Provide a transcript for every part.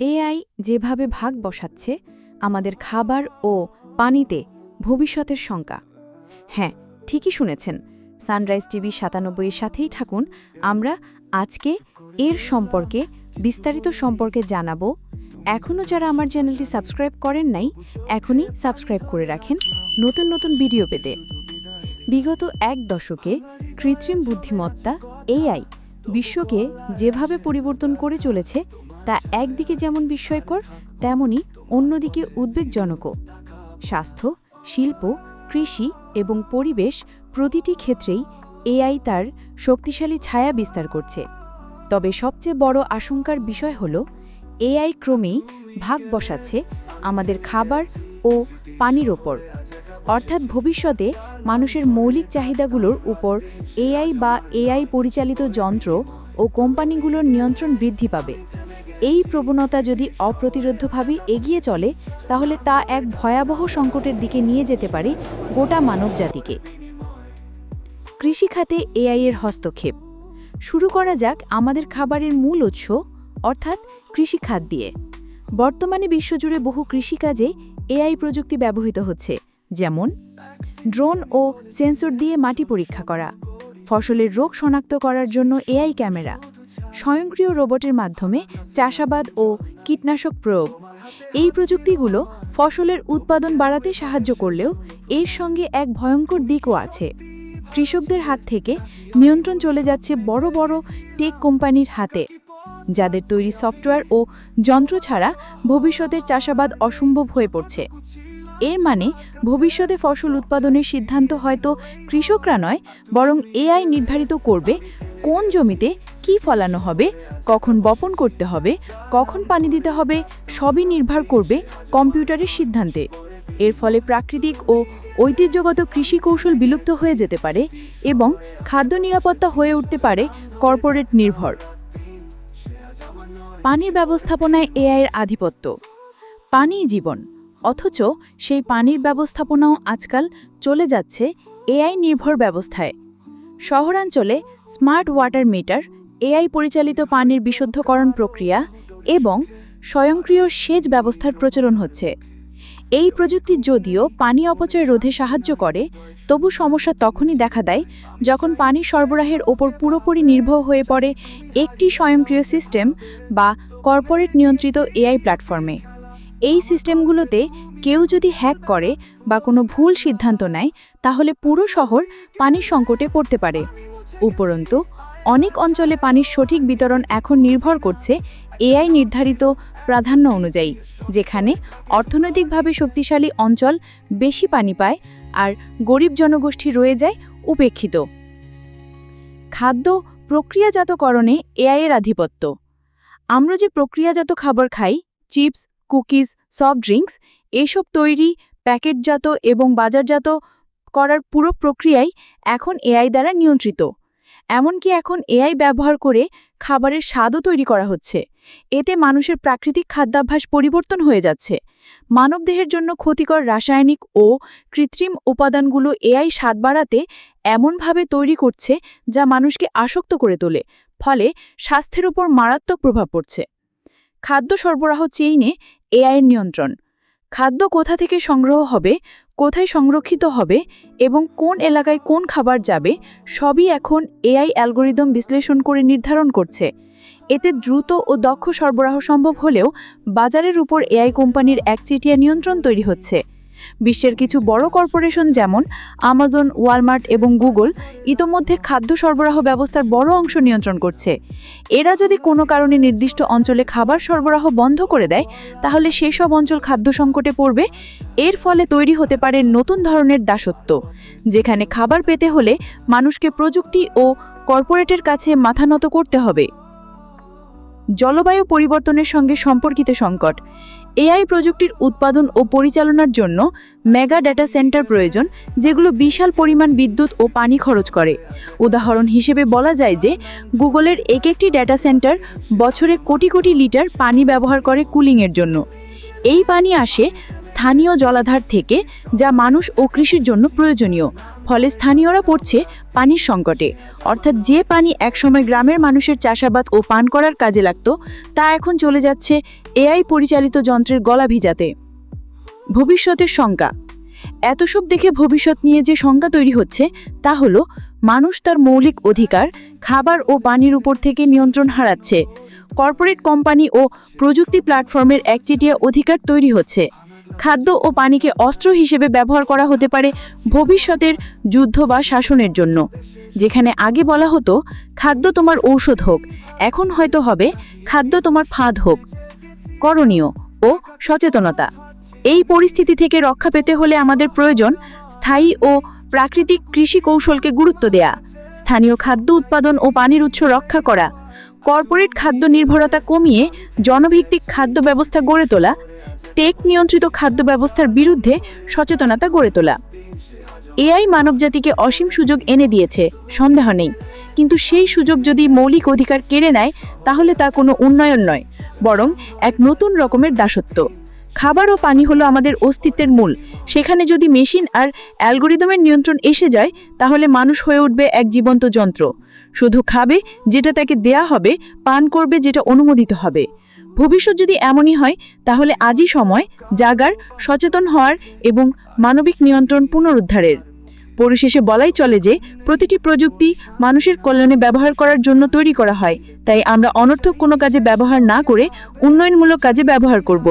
AI যেভাবে ভাগ বসাচ্ছে, আমাদের খাবার ও পানিতে ভবিষ্যতের শঙ্কা। হ্যাঁ ঠিকই শুনেছেন। সানরাইজ টিভি সাতানব্বইয়ের সাথেই থাকুন। আমরা আজকে এর সম্পর্কে, বিস্তারিত সম্পর্কে জানাব। এখনও যারা আমার চ্যানেলটি সাবস্ক্রাইব করেন নাই, এখনই সাবস্ক্রাইব করে রাখেন নতুন নতুন ভিডিও পেতে। বিগত এক দশকে কৃত্রিম বুদ্ধিমত্তা এআই বিশ্বকে যেভাবে পরিবর্তন করে চলেছে তা একদিকে যেমন বিস্ময়কর, তেমনি অন্যদিকে উদ্বেগজনকও। স্বাস্থ্য, শিল্প, কৃষি এবং পরিবেশ প্রতিটি ক্ষেত্রেই এআই তার শক্তিশালী ছায়া বিস্তার করছে। তবে সবচেয়ে বড় আশঙ্কার বিষয় হল এআই ক্রমেই ভাগ বসাচ্ছে আমাদের খাবার ও পানির ওপর। অর্থাৎ ভবিষ্যতে মানুষের মৌলিক চাহিদাগুলোর উপর এআই বা এআই পরিচালিত যন্ত্র ও কোম্পানিগুলোর নিয়ন্ত্রণ বৃদ্ধি পাবে। এই প্রবণতা যদি অপ্রতিরোধ্যভাবে এগিয়ে চলে, তাহলে তা এক ভয়াবহ সংকটের দিকে নিয়ে যেতে পারে গোটা মানবজাতিকে। কৃষিখাতে এআই এর হস্তক্ষেপ। শুরু করা যাক আমাদের খাবারের মূল উৎস, অর্থাৎ কৃষিখাত দিয়ে বর্তমানে বিশ্বজুড়ে বহু কৃষিকাজে এআই প্রযুক্তি ব্যবহৃত হচ্ছে, যেমন ড্রোন ও সেন্সর দিয়ে মাটি পরীক্ষা করা, ফসলের রোগ শনাক্ত করার জন্য এআই ক্যামেরা স্বয়ংক্রিয় রোবটের মাধ্যমে চাষাবাদ ও কীটনাশক প্রয়োগ। এই প্রযুক্তিগুলো ফসলের উৎপাদন বাড়াতে সাহায্য করলেও এর সঙ্গে এক ভয়ঙ্কর দিকও আছে। কৃষকদের হাত থেকে নিয়ন্ত্রণ চলে যাচ্ছে বড় বড় টেক কোম্পানির হাতে, যাদের তৈরি সফটওয়্যার ও যন্ত্র ছাড়া ভবিষ্যতের চাষাবাদ অসম্ভব হয়ে পড়ছে। এর মানে ভবিষ্যতে ফসল উৎপাদনের সিদ্ধান্ত হয়তো কৃষকরা নয়, বরং এআই নির্ধারিত করবে কোন জমিতে কি ফলানো হবে, কখন বপন করতে হবে, কখন পানি দিতে হবে, সবই নির্ভর করবে কম্পিউটারের সিদ্ধান্তে। এর ফলে প্রাকৃতিক ও ঐতিহ্যগত কৃষি কৌশল বিলুপ্ত হয়ে যেতে পারে এবং খাদ্য নিরাপত্তা হয়ে উঠতে পারে কর্পোরেট নির্ভর। পানির ব্যবস্থাপনায় এআইয়ের আধিপত্য। পানিই জীবন। অথচ সেই পানির ব্যবস্থাপনাও আজকাল চলে যাচ্ছে এআই নির্ভর ব্যবস্থায়। শহরাঞ্চলে স্মার্ট ওয়াটার মিটার, এআই পরিচালিত পানির বিশুদ্ধকরণ প্রক্রিয়া এবং স্বয়ংক্রিয় সেচ ব্যবস্থার প্রচলন হচ্ছে। এই প্রযুক্তি যদিও পানি অপচয় রোধে সাহায্য করে, তবু সমস্যা তখনই দেখা দেয় যখন পানি সরবরাহের ওপর পুরোপুরি নির্ভর হয়ে পড়ে একটি স্বয়ংক্রিয় সিস্টেম বা কর্পোরেট নিয়ন্ত্রিত এআই প্ল্যাটফর্মে। এই সিস্টেমগুলোতে কেউ যদি হ্যাক করে বা কোনো ভুল সিদ্ধান্ত নেয়, তাহলে পুরো শহর পানির সংকটে পড়তে পারে। উপরন্তু, অনেক অঞ্চলে পানির সঠিক বিতরণ এখন নির্ভর করছে এআই নির্ধারিত প্রাধান্য অনুযায়ী, যেখানে অর্থনৈতিকভাবে শক্তিশালী অঞ্চল বেশি পানি পায় আর গরিব জনগোষ্ঠী রয়ে যায় উপেক্ষিত। খাদ্য প্রক্রিয়াজাতকরণে এআইয়ের আধিপত্য। আমরা যে প্রক্রিয়াজাত খাবার খাই, চিপস কুকিজ, সফট ড্রিঙ্কস, এসব তৈরি, প্যাকেটজাত এবং বাজারজাত করার পুরো প্রক্রিয়াই এখন এআই দ্বারা নিয়ন্ত্রিত। এমনকি এখন এআই ব্যবহার করে খাবারের স্বাদও তৈরি করা হচ্ছে। এতে মানুষের প্রাকৃতিক খাদ্যাভ্যাস পরিবর্তন হয়ে যাচ্ছে। মানবদেহের জন্য ক্ষতিকর রাসায়নিক ও কৃত্রিম উপাদানগুলো এআই স্বাদ বাড়াতে এমনভাবে তৈরি করছে যা মানুষকে আসক্ত করে তোলে, ফলে স্বাস্থ্যের উপর মারাত্মক প্রভাব পড়ছে। খাদ্য সরবরাহ চেইনে এআইয়ের নিয়ন্ত্রণ। খাদ্য কোথা থেকে সংগ্রহ হবে, কোথায় সংরক্ষিত হবে এবং কোন এলাকায় কোন খাবার যাবে, সবই এখন এআই অ্যালগোরিদম বিশ্লেষণ করে নির্ধারণ করছে। এতে দ্রুত ও দক্ষ সরবরাহ সম্ভব হলেও বাজারের উপর এআই কোম্পানির একচেটিয়া নিয়ন্ত্রণ তৈরি হচ্ছে। বিশ্বের কিছু বড় কর্পোরেশন যেমন আমাজন, ওয়ালমার্ট এবং গুগল ইতোমধ্যে খাদ্য সরবরাহ ব্যবস্থার বড় অংশ নিয়ন্ত্রণ করছে। এরা যদি কোনো কারণে নির্দিষ্ট অঞ্চলে খাবার সরবরাহ বন্ধ করে দেয়, তাহলে সেসব অঞ্চল খাদ্য সংকটে পড়বে। এর ফলে তৈরি হতে পারে নতুন ধরনের দাসত্ব, যেখানে খাবার পেতে হলে মানুষকে প্রযুক্তি ও কর্পোরেটের কাছে মাথা নত করতে হবে। জলবায়ু পরিবর্তনের সঙ্গে সম্পর্কিত সংকট এআই প্রযুক্তির উৎপাদন ও পরিচালনার জন্য মেগা ডেটা সেন্টার প্রয়োজন, যেগুলো বিশাল পরিমাণ বিদ্যুৎ ও পানি খরচ করে। উদাহরণ হিসেবে বলা যায় যে, গুগলের এক একটি ডেটা সেন্টার বছরে কোটি কোটি লিটার পানি ব্যবহার করে কুলিংয়ের জন্য। এই পানি আসে স্থানীয় জলাধার থেকে, যা মানুষ ও কৃষির জন্য প্রয়োজনীয়। ফলে স্থানীয়রা পড়ছে পানির সংকটে। অর্থাৎ যে পানি একসময় গ্রামের মানুষের চাষাবাদ ও পান করার কাজে লাগত, তা এখন চলে যাচ্ছে এআই পরিচালিত যন্ত্রের গলা ভিজাতে। ভবিষ্যতের শঙ্কা। এত সব দেখে ভবিষ্যৎ নিয়ে যে শঙ্কা তৈরি হচ্ছে, তা হলো মানুষ তার মৌলিক অধিকার, খাবার ও পানির উপর থেকে নিয়ন্ত্রণ হারাচ্ছে। কর্পোরেট কোম্পানি ও প্রযুক্তি প্ল্যাটফর্মের একচেটিয়া অধিকার তৈরি হচ্ছে। খাদ্য ও পানিকে অস্ত্র হিসেবে ব্যবহার করা হতে পারে ভবিষ্যতের যুদ্ধ বা শাসনের জন্য। যেখানে আগে বলা হতো, খাদ্য তোমার ঔষধ হোক, এখন হয়তো হবে খাদ্য তোমার ফাঁদ হোক। করণীয় ও সচেতনতা। এই পরিস্থিতি থেকে রক্ষা পেতে হলে আমাদের প্রয়োজন স্থায়ী ও প্রাকৃতিক কৃষি কৌশলকে গুরুত্ব দেয়া, স্থানীয় খাদ্য উৎপাদন ও পানির উৎস রক্ষা করা, কর্পোরেট খাদ্য নির্ভরতা কমিয়ে জনভিত্তিক খাদ্য ব্যবস্থা গড়ে তোলা টেক নিয়ন্ত্রিত খাদ্য ব্যবস্থার বিরুদ্ধে সচেতনতা গড়ে তোলা। এআই মানবজাতিকে অসীম সুযোগ এনে দিয়েছে, সন্দেহ নেই। কিন্তু সেই সুযোগ যদি মৌলিক অধিকার কেড়ে নেয়, তাহলে তা কোনো উন্নয়ন নয়, বরং এক নতুন রকমের দাসত্ব। খাবার ও পানি হলো আমাদের অস্তিত্বের মূল। সেখানে যদি মেশিন আর অ্যালগোরিদমের নিয়ন্ত্রণ এসে যায়, তাহলে মানুষ হয়ে উঠবে এক জীবন্ত যন্ত্র। শুধু খাবে যেটা তাকে দেয়া হবে, পান করবে যেটা অনুমোদিত হবে। ভবিষ্যৎ যদি এমনই হয়, তাহলে আজই সময়, জাগার, সচেতন হওয়ার এবং মানবিক নিয়ন্ত্রণ পুনরুদ্ধারের। পরিশেষে বলাই চলে যে, প্রতিটি প্রযুক্তি মানুষের কল্যাণে ব্যবহার করার জন্য তৈরি করা হয়, তাই আমরা অনর্থক কোনো কাজে ব্যবহার না করে উন্নয়নমূলক কাজে ব্যবহার করব।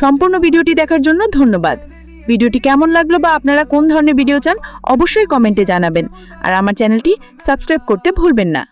সম্পূর্ণ ভিডিওটি দেখার জন্য ধন্যবাদ। ভিডিওটি কেমন লাগল বা আপনারা কোন ধরনের ভিডিও চান, অবশ্যই কমেন্টে জানাবেন। আর আমার চ্যানেলটি সাবস্ক্রাইব করতে ভুলবেন না।